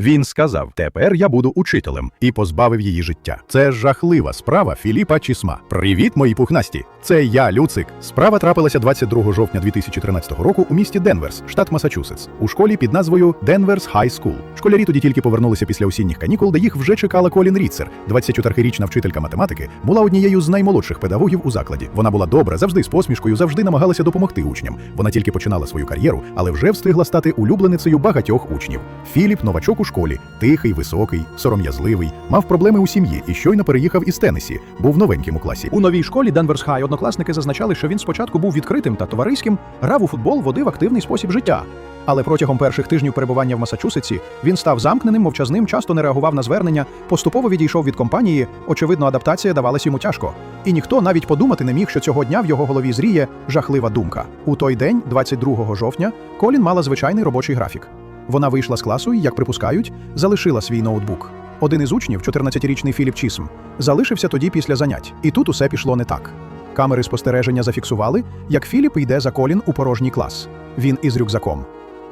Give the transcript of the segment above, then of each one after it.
Він сказав: Тепер я буду учителем і позбавив її життя. Це жахлива справа Філіпа Чісма. Привіт, мої пухнасті! Це я, Люцик. Справа трапилася 22 жовтня 2013 року у місті Денверс, штат Масачусетс, у школі під назвою Денверс Хай Скул. Школярі тоді тільки повернулися після осінніх канікул, де їх вже чекала Колін Ріцер. 24-річна вчителька математики була однією з наймолодших педагогів у закладі. Вона була добра, завжди з посмішкою, завжди намагалася допомогти учням. Вона тільки починала свою кар'єру, але вже встигла стати улюбленицею багатьох учнів. Філіп, новачок у школі, тихий, високий, сором'язливий, мав проблеми у сім'ї і щойно переїхав із Теннесі, був новеньким у класі. У новій школі Денверс Хай однокласники зазначали, що він спочатку був відкритим та товариським, грав у футбол, водив активний спосіб життя. Але протягом перших тижнів перебування в Масачусетсі він став замкненим, мовчазним, часто не реагував на звернення, поступово відійшов від компанії. Очевидно, адаптація давалась йому тяжко. І ніхто навіть подумати не міг, що цього дня в його голові зріє жахлива думка. У той день, 22 жовтня, Колін мала звичайний робочий графік. Вона вийшла з класу і, як припускають, залишила свій ноутбук. Один із учнів, 14-річний Філіп Чісм, залишився тоді після занять, і тут усе пішло не так. Камери спостереження зафіксували, як Філіп йде за колін у порожній клас. Він із рюкзаком.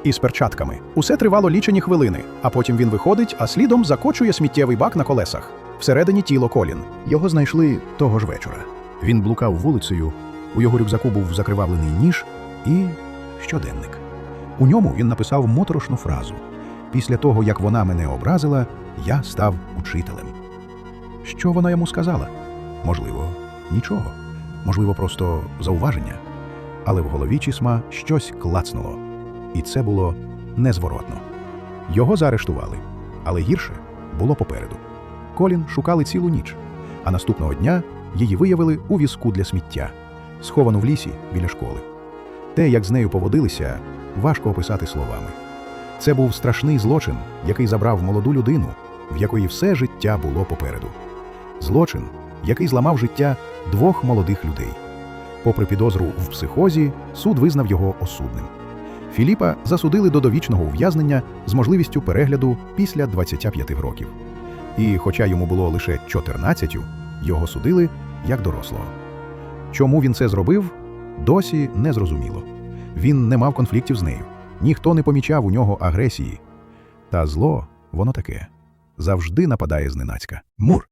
Із перчатками. Усе тривало лічені хвилини, а потім він виходить, а слідом закочує сміттєвий бак на колесах. Всередині тіло колін. Його знайшли того ж вечора. Він блукав вулицею, у його рюкзаку був закривавлений ніж і щоденник. У ньому він написав моторошну фразу: Після того, як вона мене образила, я став учителем. Що вона йому сказала? Можливо, нічого. Можливо, просто зауваження. Але в голові Чісма щось клацнуло. І це було незворотно. Його заарештували, але гірше було попереду. Колін шукали цілу ніч, а наступного дня її виявили у візку для сміття, сховану в лісі біля школи. Те, як з нею поводилися, важко описати словами. Це був страшний злочин, який забрав молоду людину, в якої все життя було попереду. Злочин, який зламав життя двох молодих людей. Попри підозру в психозі, суд визнав його осудним. Філіпа засудили до довічного ув'язнення з можливістю перегляду після 25 років. І, хоча йому було лише 14, його судили як дорослого. Чому він це зробив, досі не зрозуміло. Він не мав конфліктів з нею, ніхто не помічав у нього агресії. Та зло, воно таке, завжди нападає зненацька. Мур.